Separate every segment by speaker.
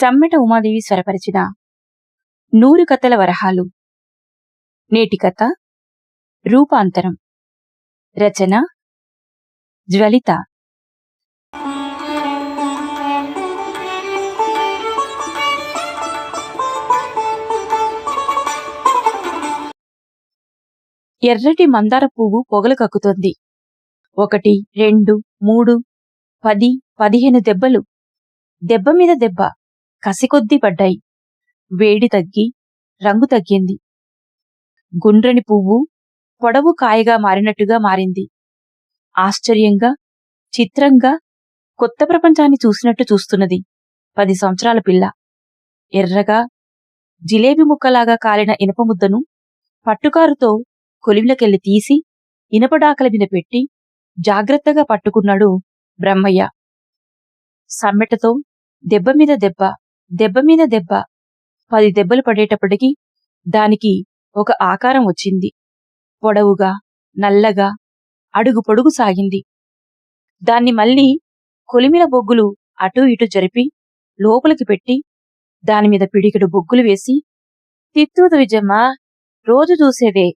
Speaker 1: సమ్మెట ఉమాదేవి స్వరపరిచిన. నూరు కథల వరహాలు. నేటి కథ. రూపాంతరం. రచన. జ్వలిత. ఎర్రటి మందార పువ్వు పొగలు కక్కుతోంది. ఒకటి రెండు మూడు పది పదిహేను దెబ్బలు. దెబ్బ మీద దెబ్బ. కసికొద్దీ పడ్డాయి. వేడి తగ్గి రంగు తగ్గింది. గుండ్రని పువ్వు పొడవు కాయగా మారినట్టుగా మారింది. ఆశ్చర్యంగా చిత్రంగా కొత్త ప్రపంచాన్ని చూసినట్టు చూస్తున్నది పది సంవత్సరాల పిల్ల. ఎర్రగా జిలేబి ముక్కలాగా కాలిన ఇనప ముద్దను పట్టుకారుతో కొలిమిలకెళ్ళి తీసి ఇనపడాకల మీద పెట్టి జాగ్రత్తగా పట్టుకున్నాడు బ్రహ్మయ్య. సమ్మెటతో దెబ్బ మీద దెబ్బ. దెబ్బ మీద దెబ్బ. పది దెబ్బలు పడేటప్పటికి దానికి ఒక ఆకారం వచ్చింది. పొడవుగా నల్లగా అడుగు పొడుగు సాగింది. దాన్ని మళ్ళీ కొలిమిన బొగ్గులు అటూ ఇటూ జరిపి లోపలికి పెట్టి దానిమీద పిడికెడు బొగ్గులు వేసి తిత్తూదు విజయమ్మ రోజు చూసేదే.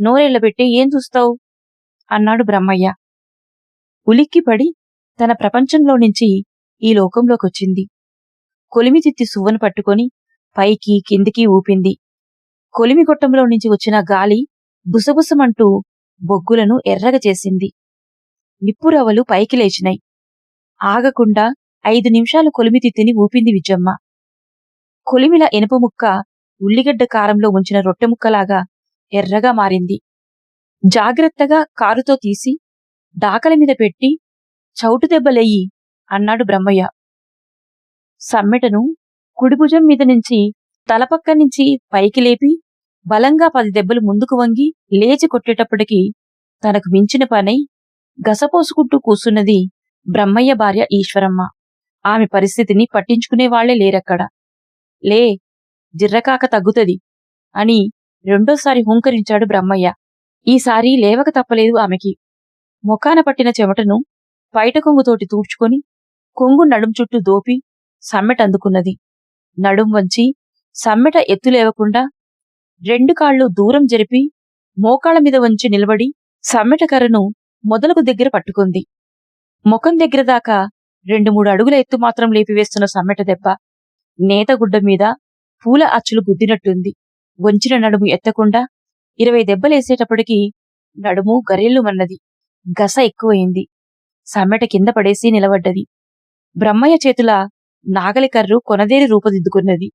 Speaker 1: నోరెళ్ళబెట్టి ఏం చూస్తావు? అన్నాడు బ్రహ్మయ్య. ఉలిక్కిపడి తన ప్రపంచంలో నుంచి ఈ లోకంలోకొచ్చింది. కొలిమితిత్తి సువ్వను పట్టుకొని పైకి కిందికి ఊపింది. కొలిమి గొట్టంలో నుంచి వచ్చిన గాలి బుసబుసమంటూ బొగ్గులను ఎర్రగ చేసింది. నిప్పురవలు పైకి లేచినాయి. ఆగకుండా ఐదు నిమిషాలు కొలిమితిత్తిని ఊపింది విజమ్మ. కొలిమిల ఎనుప ముక్క ఉల్లిగడ్డ కారంలో ఉంచిన రొట్టె ముక్కలాగా ఎర్రగా మారింది. జాగ్రత్తగా కారుతో తీసి డాకల మీద పెట్టి చౌటు దెబ్బలెయ్యి అన్నాడు బ్రహ్మయ్య. సమ్మెటను కుడిభుజం మీద నుంచి తలపక్క నుంచి పైకి లేపి బలంగా పది దెబ్బలు ముందుకు వంగి లేచి కొట్టేటప్పటికి తనకు మించిన పనై గసపోసుకుంటూ కూసున్నది బ్రహ్మయ్య భార్య ఈశ్వరమ్మ. ఆమె పరిస్థితిని పట్టించుకునేవాళ్ళే లేరక్కడ. లే జిర్రకాక తగ్గుతది అని రెండోసారి హుంకరించాడు బ్రహ్మయ్య. ఈసారి లేవక తప్పలేదు ఆమెకి. ముఖాన పట్టిన చెమటను పైట కొంగుతోటి తూడ్చుకొని కొంగు నడుం చుట్టూ దోపి సమ్మెట అందుకున్నది. నడుం వంచి సమ్మెట ఎత్తులేవకుండా రెండు కాళ్ళు దూరం జరిపి మోకాళ్ళ మీద వంచి నిలబడి సమ్మెట కర్రను మొదలకు దగ్గర పట్టుకుంది. ముఖం దగ్గర దాకా రెండు మూడు అడుగుల ఎత్తు మాత్రం లేపివేస్తున్న సమ్మెట దెబ్బ నేతగుడ్డ మీద పూల అచ్చులు గుద్దినట్టుంది. వంచిన నడుము ఎత్తకుండా ఇరవై దెబ్బలేసేటప్పటికీ నడుము గరెళ్ళు మన్నది. గస ఎక్కువయింది సమ్మెట కింద పడేసి నిలబడ్డది. బ్రహ్మయ్య చేతుల నాగలి కర్రు కొనదేరి రూపుదిద్దుకున్నది.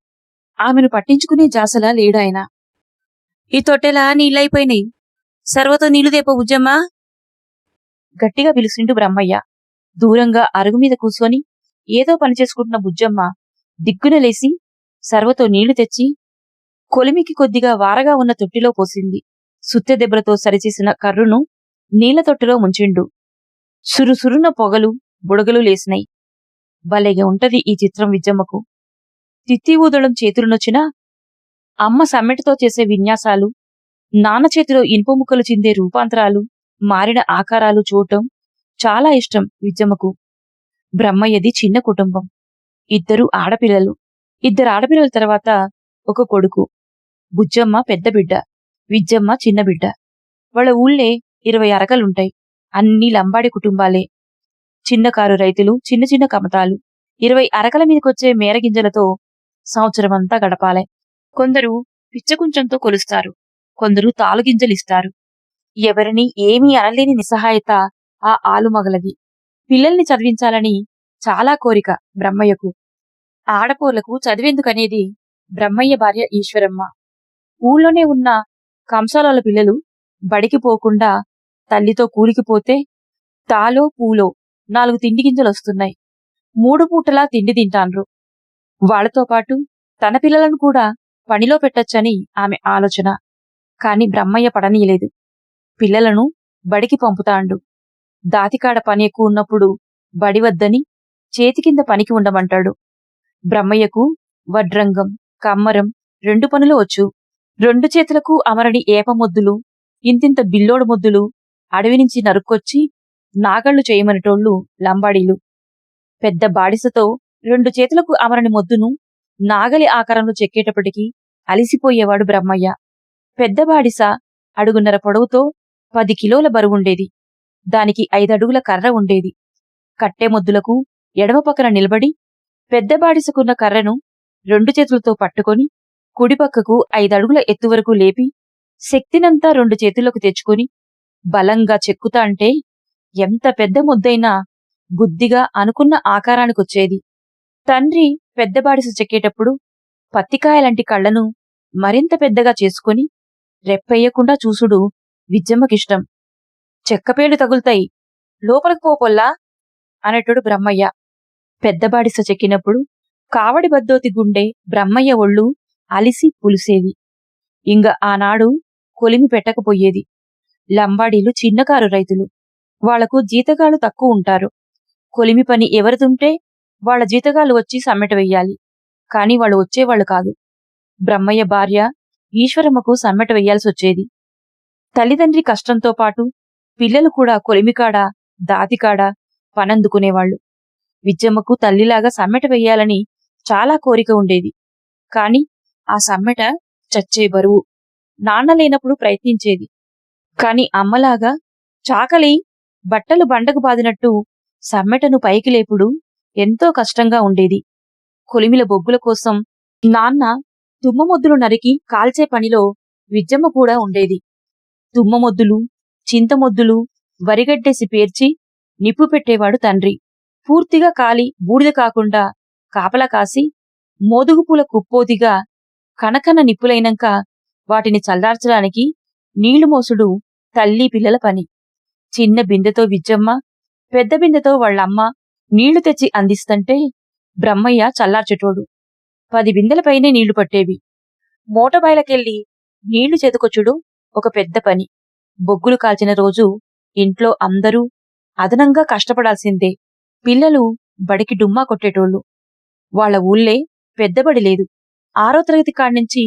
Speaker 1: ఆమెను పట్టించుకునే జాసలా లేడాయన. ఈ తొట్టెలా నీళ్ళైపోయినాయి. సర్వతో నీళ్ళు దేప ఉజ్జమ్మా. గట్టిగా పిలుస్తుండు బ్రహ్మయ్య. దూరంగా అరుగు మీద కూర్చొని ఏదో పని చేసుకుంటున్న బుజ్జమ్మ. దిగ్గున లేసి సర్వతో నీళ్ళు తెచ్చి కొలిమికి కొద్దిగా వారగా ఉన్న తొట్టిలో పోసింది. సుత్తె దెబ్బలతో సరిచేసిన కర్రును నీళ్ళ తొట్టిలో ముంచిండు. సురుసురున పొగలు బుడగలు లేసినాయి. భలేగా ఉంటది ఈ చిత్రం విజ్జమ్మకు తిత్తి ఊదడం చేతులనొచ్చినా అమ్మ సమ్మెటతో చేసే విన్యాసాలు నాన్న చేతిలో ఇనుప ముక్కలు చిందే రూపాంతరాలు మారిన ఆకారాలు చూడటం చాలా ఇష్టం విజ్జమ్మకు బ్రహ్మయ్యది చిన్న కుటుంబం. ఇద్దరు ఆడపిల్లలు. ఇద్దరు ఆడపిల్లల తర్వాత ఒక కొడుకు. బుజ్జమ్మ పెద్ద బిడ్డ. విజ్జమ్మ చిన్న బిడ్డ. వాళ్ళ ఊళ్ళే ఇరవై అరకలుంటాయి. అన్ని లంబాడి కుటుంబాలే. చిన్న కారు రైతులు చిన్న చిన్న కమతాలు. ఇరవై అరకల మీదకొచ్చే మేరగింజలతో సంవత్సరమంతా గడపాలే. కొందరు పిచ్చకుంచంతో కొలుస్తారు. కొందరు తాలుగింజలిస్తారు ఎవరిని ఏమీ అనలేని నిస్సహాయత ఆ ఆలుమగలది. పిల్లల్ని చదివించాలని చాలా కోరిక బ్రహ్మయ్యకు. ఆడపోలకు చదివేందుకనేది బ్రహ్మయ్య భార్య ఈశ్వరమ్మ. ఊళ్ళోనే ఉన్న కంసాలాల పిల్లలు బడికి పోకుండా తల్లితో కూలికిపోతే తాలో పూలో నాలుగు తిండి గింజలొస్తున్నాయి మూడు పూటలా తిండి తింటాన్రు. వాళ్ళతో పాటు తన పిల్లలను కూడా పనిలో పెట్టొచ్చని ఆమె ఆలోచన. కాని బ్రహ్మయ్య పడనీయలేదు. పిల్లలను బడికి పంపుతాండు. దాతికాడ పని ఎక్కువ ఉన్నప్పుడు బడి వద్దని చేతి కింద పనికి ఉండమంటాడు. బ్రహ్మయ్యకు వడ్రంగం కమ్మరం రెండు పనులు వచ్చు. రెండు చేతులకు అమరని ఏపమొద్దులు ఇంతింత బిల్లోడు మొద్దులు అడవి నుంచి నరుక్కొచ్చి నాగళ్ళు చేయమనేటోళ్ళు లంబాడీలు. పెద్ద బాడిసతో రెండు చేతులకు అమరని మొద్దును నాగలి ఆకారంలో చెక్కేటప్పటికీ అలిసిపోయేవాడు బ్రహ్మయ్య. పెద్ద బాడిస అడుగున్నర పొడవుతో పది కిలోల బరువుండేది. దానికి ఐదడుగుల కర్ర ఉండేది. కట్టె మొద్దులకు ఎడమ పక్కన నిలబడి పెద్ద బాడిసకున్న కర్రను రెండు చేతులతో పట్టుకొని కుడిపక్కకు ఐదడుగుల ఎత్తు వరకు లేపి శక్తినంతా రెండు చేతులకు తెచ్చుకొని బలంగా చెక్కుతా అంటే ఎంత పెద్ద ముద్దైనా బుద్ధిగా అనుకున్న ఆకారానికొచ్చేది. తండ్రి పెద్ద బాడిస చెక్కేటప్పుడు పత్తికాయలాంటి కళ్ళను మరింత పెద్దగా చేసుకొని రెప్పెయ్యకుండా చూసుడు విజ్జమ్మకిష్టం. చెక్కపేలు తగులుతాయి. లోపలికి పోపొల్లా? అనటుడు బ్రహ్మయ్య. పెద్ద బాడిస చెక్కినప్పుడు కావడి బద్దోతి గుండె బ్రహ్మయ్య ఒళ్ళు అలిసి పులిసేవి. ఇంగ ఆనాడు కొలిమి పెట్టకపోయేది. లంబాడీలు చిన్నకారు రైతులు. వాళ్ళకు జీతగాలు తక్కువ ఉంటారు. కొలిమి పని ఎవరిదుంటే వాళ్ళ జీతగాలు వచ్చి సమ్మెట వెయ్యాలి. కాని వాళ్ళు వచ్చేవాళ్ళు కాదు. బ్రహ్మయ్య భార్య ఈశ్వరమ్మకు సమ్మెట వెయ్యాల్సి వచ్చేది. తల్లిదండ్రి కష్టంతో పాటు పిల్లలు కూడా కొలిమికాడ దాతికాడ పనందుకునేవాళ్ళు విజ్జమ్మకు తల్లిలాగా సమ్మెట వెయ్యాలని చాలా కోరిక ఉండేది. కాని ఆ సమ్మెట చచ్చే బరువు నాన్న లేనప్పుడు ప్రయత్నించేది. కాని అమ్మలాగా చాకలి బట్టలు బండకు బాదినట్టు సమ్మెటను పైకి లేపుడు ఎంతో కష్టంగా ఉండేది. కొలిమిల బొగ్గుల కోసం నాన్న తుమ్మమొద్దులు నరికి కాల్చే పనిలో విజ్జమ్మ కూడా ఉండేది. తుమ్మమొద్దులు చింతమొద్దులు వరిగడ్డేసి పేర్చి నిప్పు పెట్టేవాడు తండ్రి. పూర్తిగా కాలి బూడిద కాకుండా కాపలా కాసి మోదుగుపూల కుప్పోదిగా కనకన నిప్పులైనాక వాటిని చల్లార్చడానికి నీళ్ళు మోసుడు తల్లి పిల్లల పని. చిన్న బిందెతో విజ్జమ్మ పెద్ద బిందెతో వాళ్ళమ్మ నీళ్ళు తెచ్చి అందిస్తంటే బ్రహ్మయ్య చల్లార్చెటోడు. పది బిందెలపైనే నీళ్ళు పట్టేవి. మోటబయలకెళ్ళి నీళ్ళు చేతుకొచ్చుడు ఒక పెద్ద పని. బొగ్గులు కాల్చిన రోజు ఇంట్లో అందరూ అదనంగా కష్టపడాల్సిందే. పిల్లలు బడికి డుమ్మా కొట్టేటోళ్ళు. వాళ్ళ ఊళ్ళే పెద్దబడి లేదు. ఆరో తరగతి కాడ్నుంచి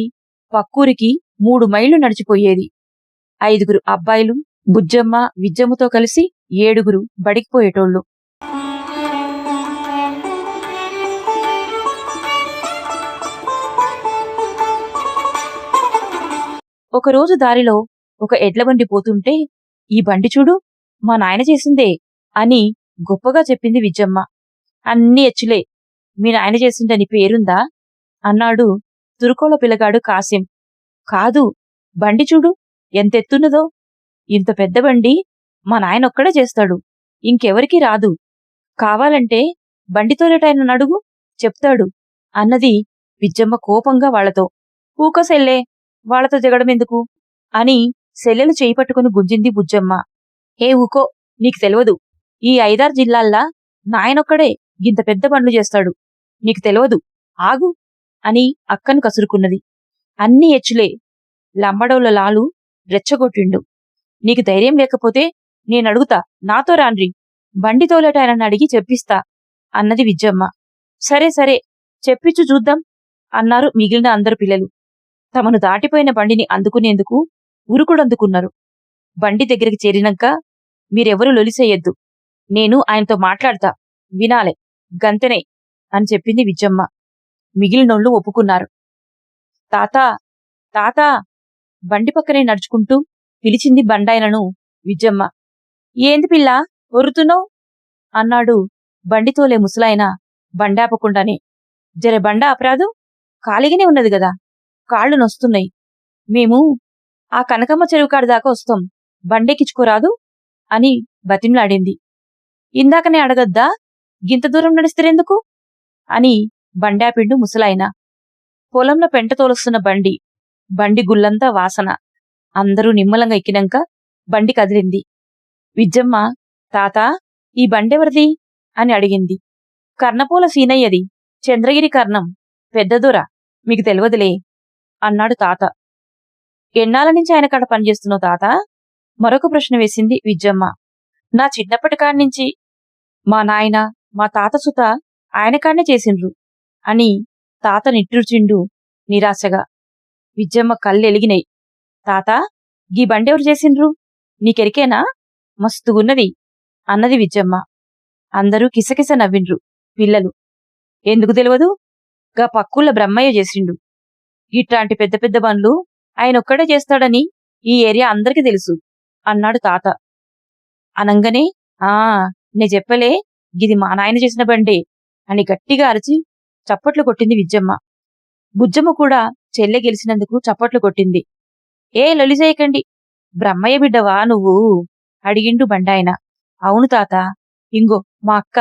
Speaker 1: పక్కూరికి మూడు మైళ్ళు నడిచిపోయేది. ఐదుగురు అబ్బాయిలు బుజ్జమ్మ విజ్జమ్మతో కలిసి ఏడుగురు బడికి పోయేటోళ్ళు ఒకరోజు దారిలో ఒక ఎడ్లబండి పోతుంటే ఈ బండి చూడు మా నాయన చేసిందే అని గొప్పగా చెప్పింది విజ్జమ్మ. అన్ని ఎచ్చులే మీ నాయన చేసిందని పేరుందా? అన్నాడు తురుకోల పిల్లగాడు కాసిం కాదు బండి చూడు ఎంతెత్తున్నదో ఇంత పెద్ద బండి మా నాయనొక్కడే చేస్తాడు. ఇంకెవరికీ రాదు. కావాలంటే బండి తోలేటాయన నడుగు చెప్తాడు. అన్నది విజ్జమ్మ కోపంగా వాళ్ళతో ఊక సెల్లే వాళ్ళతో జగడమెందుకు అని సెల్లెలు చేయి పట్టుకుని గుంజింది బుజ్జమ్మ. ఏ ఊకో నీకు తెలియదు ఈ ఐదారు జిల్లాల్లా నాయనొక్కడే ఇంత పెద్ద పనులు చేస్తాడు. నీకు తెలియదు ఆగు అని అక్కను కసురుకున్నది. అన్ని ఎచ్చులే లంబడవుల లాలు రెచ్చగొట్టిండు. నీకు ధైర్యం లేకపోతే నేనడుగుతా. నాతో రాండ్రి. బండి తోలేటాయనని అడిగి చెప్పిస్తా అన్నది విజ్జమ్మ సరే సరే. చెప్పించు చూద్దాం అన్నారు మిగిలిన అందరు పిల్లలు. తమను దాటిపోయిన బండిని అందుకునేందుకు ఉరుకుడందుకున్నారు. బండి దగ్గరికి చేరినాక మీరెవరూ లొలిసేయొద్దు. నేను ఆయనతో మాట్లాడతా. వినాలే. గంతనే అని చెప్పింది విజ్జమ్మ మిగిలినోళ్ళు ఒప్పుకున్నారు. తాతా తాతా. బండి పక్కనే నడుచుకుంటూ పిలిచింది బండాయనను విజ్జమ్మ ఏంది పిల్ల ఒరుతున్నావు అన్నాడు బండితోలే ముసలాయన బండాపకుండానే. జర బండ అపరాదు ఖాళీగానే ఉన్నది గదా కాళ్ళు నొస్తున్నాయి. మేము ఆ కనకమ్మ చెరువు కాడి దాకా వస్తాం. బండెక్కించుకోరాదు? అని బతిమ్లాడింది. ఇందాకనే అడగద్దా? గింత దూరం నడిస్తేరెందుకు? అని బండాపిండు ముసలాయన. పొలంలో పెంట తోలుస్తున్న బండి బండి గుల్లంతా వాసన. అందరూ నిమ్మలంగా ఎక్కినాక బండి కదిలింది. విజ్జమ్మ తాత ఈ బండెవరిది? అని అడిగింది. కర్ణపూల సీనయ్యది. చంద్రగిరి కర్ణం. పెద్దదొర మీకు తెలియదులే అన్నాడు తాత. ఎన్నాళ్ళ నుంచి ఆయన కాడ పనిచేస్తున్నావు తాత? మరొక ప్రశ్న వేసింది విజ్జమ్మ. నా చిన్నప్పటి కాడి నుంచి మా నాయన మా తాత సుత ఆయన కాడనే చేసిండ్రు అని తాత నిట్టూర్చిండు నిరాశగా. విజ్జమ్మ కళ్ళు తాత గీ బండెవరు చేసిండ్రు? నీకెరికేనా? మస్తుగున్నది. అన్నది విజ్జమ్మ అందరూ కిసకిస నవ్విండ్రు పిల్లలు. ఎందుకు తెలియదు గా పక్కుల బ్రహ్మయ్య చేసిండు. ఇట్లాంటి పెద్ద పెద్ద పనులు ఆయన ఒక్కడే చేస్తాడని ఈ ఏరియా అందరికీ తెలుసు అన్నాడు తాత. అనంగానే ఆ నే చెప్పలే గిది మా నాయన చేసిన బండే అని గట్టిగా అరిచి చప్పట్లు కొట్టింది విజ్జమ్మ బుజ్జమ్మ కూడా చెల్లె గెలిచినందుకు చప్పట్లు కొట్టింది. ఏ లొలిసేయకండి బ్రహ్మయ్య బిడ్డవా నువ్వు? అడిగిండు బండాయన. అవును తాత. ఇంగో మా అక్క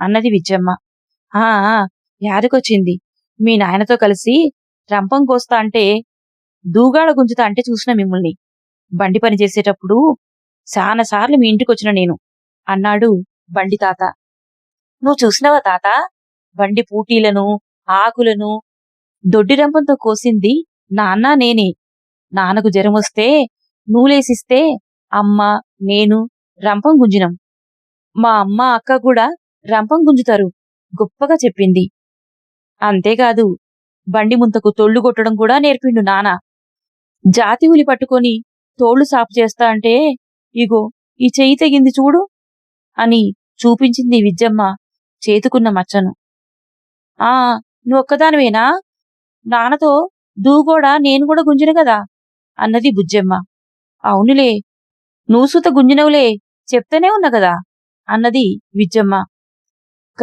Speaker 1: అన్నది విజ్జమ్మ. ఆ యాదకొచ్చింది. మీ నాయనతో కలిసి రంపం కోస్తా అంటే దూగాడ గుంజుతా అంటే చూసిన మిమ్మల్ని. బండి పని చేసేటప్పుడు చాలా సార్లు మీ ఇంటికి వచ్చిన నేను అన్నాడు బండి తాత. నువ్వు చూసినవా తాత? బండి పూటీలను ఆకులను దొడ్డి రంపంతో కోసింది నాన్న నేనే. నాన్నకు జ్వరం వస్తే నూలేసిస్తే అమ్మ నేను రంపం గుంజినం. మా అమ్మ అక్క కూడా రంపం గుంజుతారు గొప్పగా చెప్పింది. అంతేకాదు బండి ముంతకు తొళ్ళు కొట్టడం కూడా నేర్పిండు నాన్న. జాతి ఉలి పట్టుకొని తోళ్ళు సాపు చేస్తా అంటే ఇగో ఈ చెయ్యి తెగింది చూడు అని చూపించింది విజ్జమ్మ చేతుకున్న మచ్చను. ఆ నువ్వు ఒక్కదానివేనా? నాన్నతో దూగోడా నేను కూడా గుంజిన కదా? అన్నది బుజ్జమ్మ. అవునులే నూసుత గుంజినవులే చెప్తూనే ఉన్నా కదా అన్నది విజ్జమ్మ.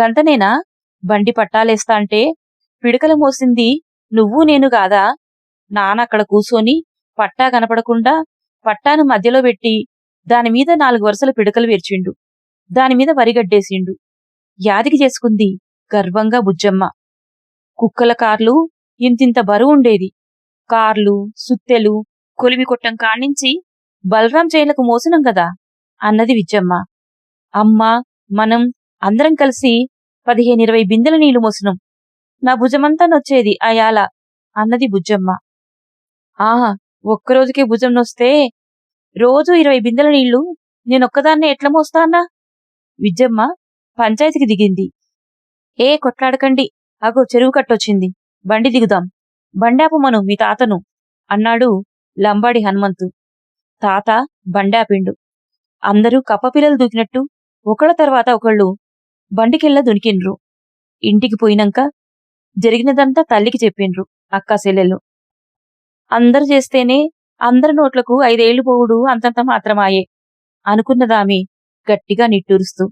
Speaker 1: గంటనేనా బండి పట్టాలేస్తా అంటే పిడకల మోసింది నువ్వు నేను కాదా? నాన్న అక్కడ కూసోని పట్టా కనపడకుండా పట్టాను మధ్యలో పెట్టి దానిమీద నాలుగు వరుసల పిడకలు వేర్చిండు. దానిమీద వరిగడ్డేసిండు. యాదికి చేసుకుంది గర్వంగా బుజ్జమ్మ. కుక్కల కార్లు ఇంతింత బరువు ఉండేది. కార్లు సుత్తెలు కొలిమి కొట్టం కాణించి బలరాం చేనులకు మోసినం కదా అన్నది విజ్జమ్మ అమ్మా మనం అందరం కలిసి పదిహేను ఇరవై బిందెల నీళ్ళు మోసినం. నా భుజమంతా నొచ్చేది అయాల అన్నది బుజ్జమ్మ. ఆహా ఒక్కరోజుకే భుజం నొస్తే రోజు ఇరవై బిందెల నీళ్ళు నేనొక్కదాన్నే ఎట్లా మోస్తానా విజ్జమ్మ పంచాయతీకి దిగింది. ఏ కొట్లాడకండి అగో చెరువు కట్టొచ్చింది. బండి దిగుదాం. బండాపమను మీ తాతను అన్నాడు లంబాడి హనుమంతు. తాత బండాపిండు. అందరూ కప్పపిల్లలు దూకినట్టు ఒకళ్ళ తర్వాత ఒకళ్ళు బండికెళ్ళ దునికిండ్రు. ఇంటికి పోయినాక జరిగినదంతా తల్లికి చెప్పిండ్రు అక్క సెల్లెలు అందరు చేస్తేనే అందరి నోట్లకు ఐదేళ్ళు పోవుడు అంతంత మాత్రమాయే అనుకున్నదామె గట్టిగా నిట్టూరుస్తూ.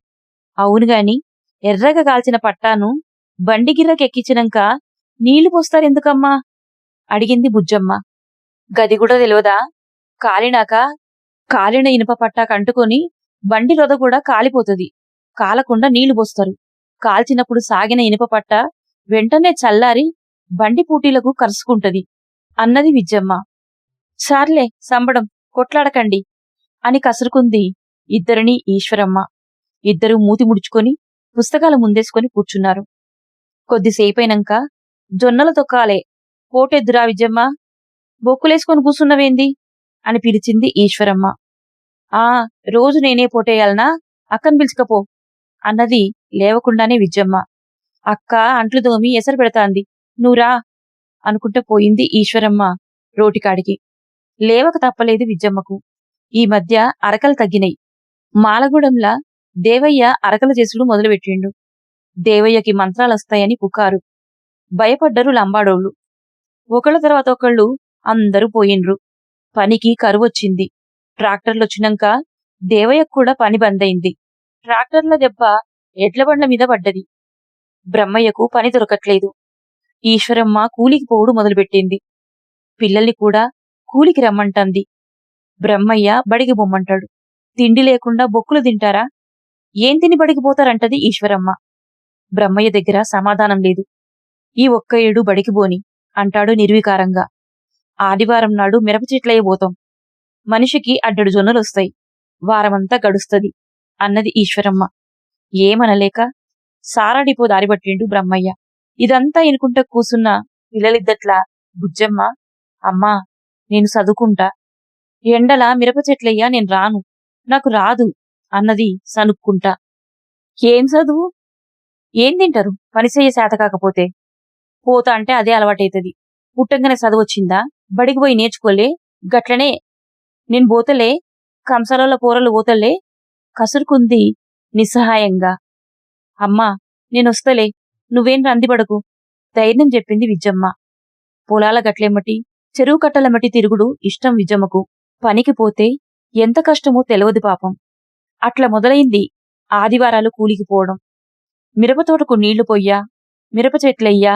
Speaker 1: అవునుగాని ఎర్రగా కాల్చిన పట్టాను బండిగిర్రకెక్కించినాక నీళ్ళు పోస్తారెందుకమ్మా? అడిగింది బుజ్జమ్మ. గది కూడా తెలియదా కాలినాక కాలిన ఇనుప పట్టా కంటుకొని బండి రొద కూడా కాలిపోతుంది. కాలకుండా నీళ్ళు పోస్తారు. కాల్చినప్పుడు సాగిన ఇనుప పట్ట వెంటనే చల్లారి బండి పూటీలకు కరుసుకుంటది. అన్నది విజ్జమ్మ. చార్లే సంబడం కొట్లాడకండి అని కసురుకుంది ఇద్దరిని ఈశ్వరమ్మ. ఇద్దరూ మూతి ముడుచుకొని పుస్తకాలు ముందేసుకొని కూర్చున్నారు. కొద్దిసేపైనాక జొన్నల తొక్కాలే. పోటెద్దురా విజయమ్మ బొక్కులేసుకొని కూసున్నవేంది అని పిలిచింది ఈశ్వరమ్మ. ఆ రోజు నేనే పోటేయాలనా అక్కను పిలుచుకపో అన్నది లేవకుండానే విజ్జమ్మ అక్క అంట్లు దోమి ఎసరు పెడతాంది. నువ్వురా అనుకుంటూ పోయింది ఈశ్వరమ్మ రోటికాడికి. లేవక తప్పలేదు విజ్జమ్మకు ఈ మధ్య అరకలు తగ్గినాయి. మాలగూడెంలా దేవయ్య అరకలు చేసుడు మొదలుపెట్టిండు. దేవయ్యకి మంత్రాలొస్తాయని పుకారు. భయపడ్డరు లంబాడోళ్ళు. ఒకళ్ళ తర్వాత ఒకళ్ళు అందరూ పోయిండ్రు. పనికి కరువొచ్చింది. ట్రాక్టర్లొచ్చినాక దేవయ్యకు కూడా పని బందైంది ట్రాక్టర్ల దెబ్బ ఎడ్ల బండ్ల మీద పడ్డది. బ్రహ్మయ్యకు పని దొరకట్లేదు. ఈశ్వరమ్మ కూలికి పోవుడు మొదలుపెట్టింది. పిల్లల్ని కూడా కూలికి రమ్మంటంది. బ్రహ్మయ్య బడికి బొమ్మంటాడు. తిండి లేకుండా బొక్కులు తింటారా? ఏం తిని బడికి పోతారంటది ఈశ్వరమ్మ. బ్రహ్మయ్య దగ్గర సమాధానం లేదు. ఈ ఒక్క ఏడు బడికి బోని అంటాడు నిర్వికారంగా. ఆదివారం నాడు మిరప చెట్లయ్య పోతాం. మనిషికి అడ్డడు జొన్నలొస్తాయి వారమంతా గడుస్తుంది. అన్నది ఈశ్వరమ్మ. ఏమనలేక సారా డిపో దారిపట్టిండు బ్రహ్మయ్య. ఇదంతా ఎనుకుంటా కూసున్న పిల్లలిద్దట్లా బుజ్జమ్మ అమ్మా నేను చదువుకుంటా ఎండల మిరప చెట్లయ్యా నేను రాను. నాకు రాదు అన్నది సనుక్కుంటా. ఏం చదువు ఏం తింటారు? పనిచేయ శాత కాకపోతే. పోతా అంటే అదే అలవాటైతది. పుట్టంగానే చదువొచ్చిందా బడికి పోయి నేర్చుకోలే గట్లనే నేను పోతలే కంసాలలో పూరలు పోతలే కసురుకుంది నిస్సహాయంగా. అమ్మా నేనొస్తలే నువ్వేం రందిపడకు ధైర్యం చెప్పింది విజ్జమ్మ పొలాల గట్లెమ్మటి చెరువు కట్టలమటి తిరుగుడు ఇష్టం విజ్జమ్మకు పనికి పోతే ఎంత కష్టమో తెలియదు పాపం. అట్లా మొదలైంది ఆదివారాలు కూలికి పోవడం. మిరపతోటకు నీళ్ళు పొయ్యా మిరప చెట్లయ్యా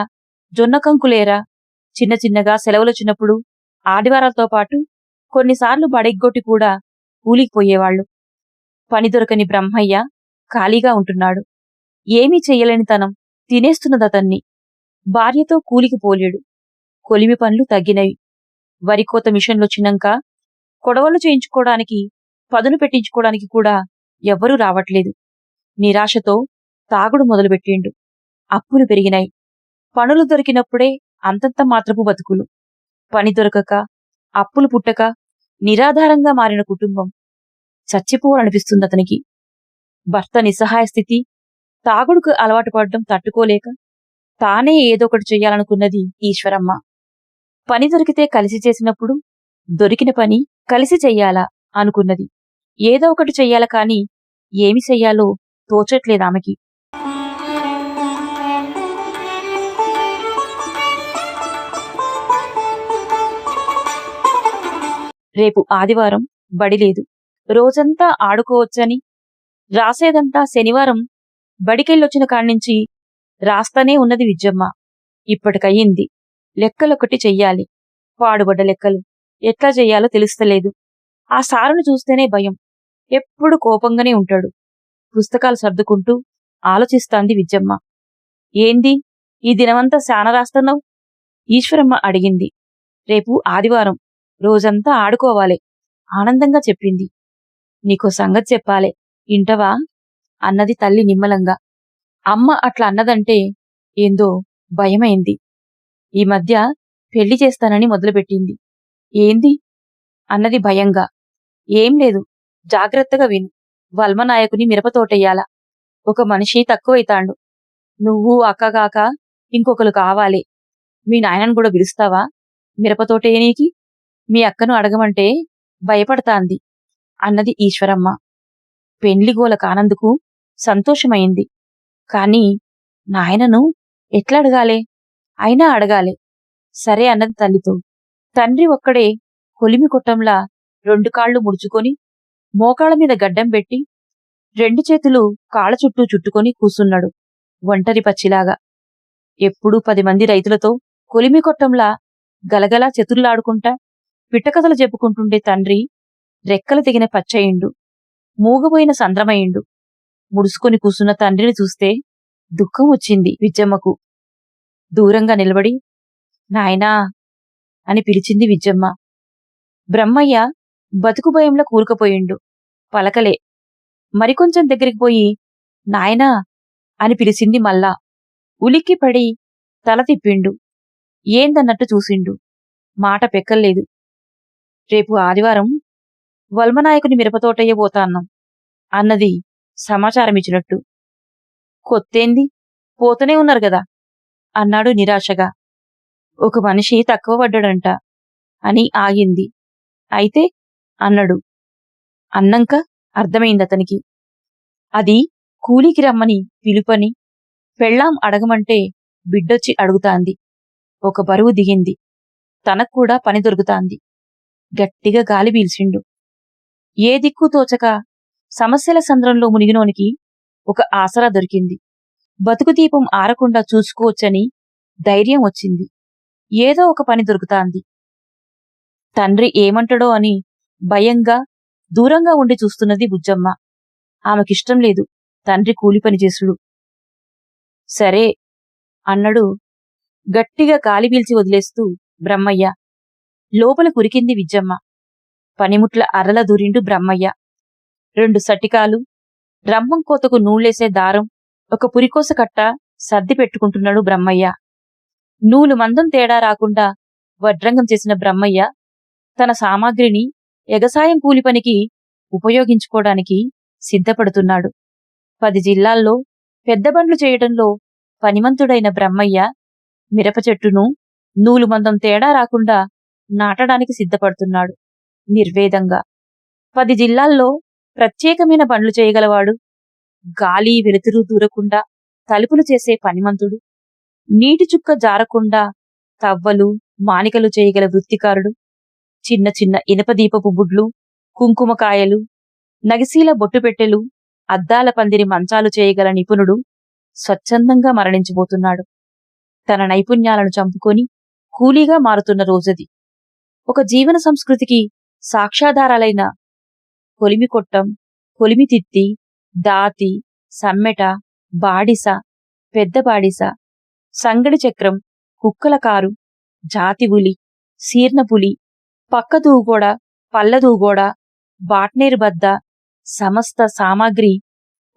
Speaker 1: జొన్న కంకులేరా చిన్న చిన్నగా సెలవులొచ్చినప్పుడు ఆదివారాలతో పాటు కొన్నిసార్లు బడెగ్గొట్టి కూడా కూలికి పోయేవాళ్ళు. పని దొరకని బ్రహ్మయ్య ఖాళీగా ఉంటున్నాడు. ఏమీ చెయ్యలేని తనం తినేస్తున్నదతన్ని భార్యతో కూలికి పోలేడు. కొలిమి పనులు తగ్గినవి. వరికోత మిషన్లొచ్చినాక కొడవలు చేయించుకోవడానికి పదును పెట్టించుకోవడానికి కూడా ఎవ్వరూ రావట్లేదు. నిరాశతో తాగుడు మొదలుపెట్టిండు. అప్పులు పెరిగినాయి. పనులు దొరికినప్పుడే అంతంత మాత్రపు బతుకులు. పని దొరకక అప్పులు పుట్టక నిరాధారంగా మారిన కుటుంబం చచ్చిపోవాలనిపిస్తుంది అతనికి భర్త నిస్సహాయ స్థితి తాగుడుకు అలవాటు పడడం తట్టుకోలేక తానే ఏదో ఒకటి చెయ్యాలనుకున్నది ఈశ్వరమ్మ. పని దొరికితే కలిసి చేసినప్పుడు దొరికిన పని కలిసి చెయ్యాలా అనుకున్నది. ఏదో ఒకటి చెయ్యాల కాని ఏమి చెయ్యాలో తోచట్లేదామెకి. రేపు ఆదివారం బడి లేదు. రోజంతా ఆడుకోవచ్చని రాసేదంతా శనివారం బడికెళ్ళొచ్చిన కాణ్నించి రాస్తానే ఉన్నది విజ్జమ్మ ఇప్పటికయ్యింది. లెక్కలొకటి చెయ్యాలి. పాడుబడ్డ లెక్కలు ఎట్లా చెయ్యాలో తెలుస్తలేదు. ఆ సారును చూస్తేనే భయం. ఎప్పుడు కోపంగానే ఉంటాడు. పుస్తకాలు సర్దుకుంటూ ఆలోచిస్తాంది విజ్జమ్మ ఏంది? ఈ దినమంతా శాన రాస్తున్నావు? ఈశ్వరమ్మ అడిగింది. రేపు ఆదివారం రోజంతా ఆడుకోవాలి. ఆనందంగా చెప్పింది. నీకో సంగతి చెప్పాలే. ఇంటవా అన్నది తల్లి నిమ్మలంగా. అమ్మ అట్లా అన్నదంటే ఏందో భయమైంది. ఈ మధ్య పెళ్ళి చేస్తానని మొదలుపెట్టింది. ఏంది? అన్నది భయంగా. ఏం లేదు. జాగ్రత్తగా విను. వల్మనాయకుని మిరపతోటెయ్యాల. ఒక మనిషి తక్కువైతాండు. నువ్వు అక్కగాక ఇంకొకరు కావాలి. మీ నాయనను కూడా పిలుస్తావా? మిరపతోటేయనీకి మీ అక్కను అడగమంటే భయపడతాంది. అన్నది ఈశ్వరమ్మ. పెండ్లిగోల కానందుకు సంతోషమైంది. కాని నాయనను ఎట్లా అడగాలే? అయినా అడగాలే. సరే అన్నది తల్లితో. తండ్రి ఒక్కడే కొలిమి కొట్టంలా రెండు కాళ్ళు ముడుచుకొని మోకాళ్ళ మీద గడ్డం పెట్టి రెండు చేతులు కాళ్ళ చుట్టూ చుట్టుకొని కూసున్నాడు ఒంటరి పచ్చిలాగా ఎప్పుడూ పది మంది రైతులతో కొలిమి కొట్టంలా గలగలా చతుర్లాడుకుంటా పిట్టకథలు చెప్పుకుంటుండే తండ్రి రెక్కలు తెగిన పచ్చయిండు మూగబోయిన సంద్రమయిండు ముడుసుకొని కూసున్న తండ్రిని చూస్తే దుఃఖం వచ్చింది విజ్జమ్మకు. దూరంగా నిలబడి నాయనా అని పిలిచింది విజ్జమ్మ. బ్రహ్మయ్య బతుకు భయంలో కూరుకుపోయిండు పలకలే. మరికొంచెం దగ్గరికి పోయి నాయనా అని పిలిచింది మల్లా. ఉలిక్కి పడి తల తిప్పిండు. ఏందన్నట్టు చూసిండు? మాట పెక్కల్లేదు. రేపు ఆదివారం వల్మనాయకుని మిరపతోటయ్య పోతాన్నాం అన్నది సమాచారమిచ్చినట్టు. కొత్తేంది? పోతూనే ఉన్నారు కదా అన్నాడు నిరాశగా. ఒక మనిషి తక్కువ పడ్డాడంట అని ఆగింది. అయితే అన్నాడు అన్నంక అర్థమైంది అతనికి. అది కూలికి రమ్మని పిలుపని పెళ్ళాం అడగమంటే బిడ్డొచ్చి అడుగుతాంది. ఒక బరువు దిగింది. తనకు కూడా పని దొరుకుతాంది. గట్టిగా గాలి పీల్చిండు. ఏ దిక్కు తోచక సమస్యల సంద్రంలో మునిగినోనికి ఒక ఆసరా దొరికింది. బతుకు దీపం ఆరకుండా చూసుకోవచ్చని ధైర్యం వచ్చింది. ఏదో ఒక పని దొరుకుతాంది. తండ్రి ఏమంటాడో అని భయంగా దూరంగా ఉండి చూస్తున్నది బుజ్జమ్మ. ఆమెకిష్టం లేదు. తండ్రి కూలి పని చేసుడు. సరే అన్నడు గట్టిగా కాలి పీల్చి వదిలేస్తూ బ్రహ్మయ్య లోపల కురికింది విజ్జమ్మ. పనిముట్ల అరల దూరిండు బ్రహ్మయ్య. రెండు సటికాలు. రమ్మం కోతకు నూళ్ళేసే దారం. ఒక పురికోస కట్ట సర్ది పెట్టుకుంటున్నాడు బ్రహ్మయ్య. నూలు మందం తేడా రాకుండా వడ్రంగం చేసిన బ్రహ్మయ్య తన సామాగ్రిని ఎగసాయం కూలి పనికి ఉపయోగించుకోవడానికి సిద్ధపడుతున్నాడు. పది జిల్లాల్లో పెద్ద బండ్లు చేయడంలో పనిమంతుడైన బ్రహ్మయ్య మిరప చెట్టును నూలు మందం తేడా రాకుండా నాటడానికి సిద్ధపడుతున్నాడు. నిర్వేదంగా. పది జిల్లాల్లో ప్రత్యేకమైన పనులు చేయగలవాడు. గాలి వెలుతురు దూరకుండా తలుపులు చేసే పనిమంతుడు. నీటి చుక్క జారకుండా తవ్వలు మానికలు చేయగల వృత్తికారుడు. చిన్న చిన్న ఇనప దీపపు బుడ్లు కుంకుమకాయలు నగిశీల బొట్టుపెట్టెలు అద్దాల పందిరి మంచాలు చేయగల నిపుణుడు స్వచ్ఛందంగా మరణించబోతున్నాడు. తన నైపుణ్యాలను చంపుకొని కూలీగా మారుతున్న రోజది. ఒక జీవన సంస్కృతికి సాక్ష్యాధారాలైన కొలిమి కొట్టం దాతి సమ్మెట బాడిస పెద్ద బాడిస సంగడి చక్రం కుక్కల కారు జాతివులి శీర్ణపులి పక్క దూగోడ పల్ల దూగోడ బాట్నేరు బద్ద సమస్త సామాగ్రి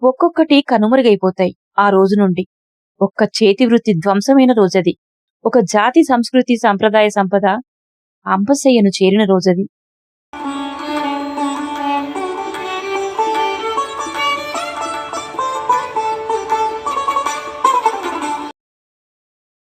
Speaker 1: ఒక్కొక్కటి కనుమరుగైపోతాయి ఆ రోజు నుండి. ఒక్క చేతి వృత్తి ధ్వంసమైన రోజది. ఒక జాతి సంస్కృతి సంప్రదాయ సంపద అంబసయ్యను చేరిన రోజది.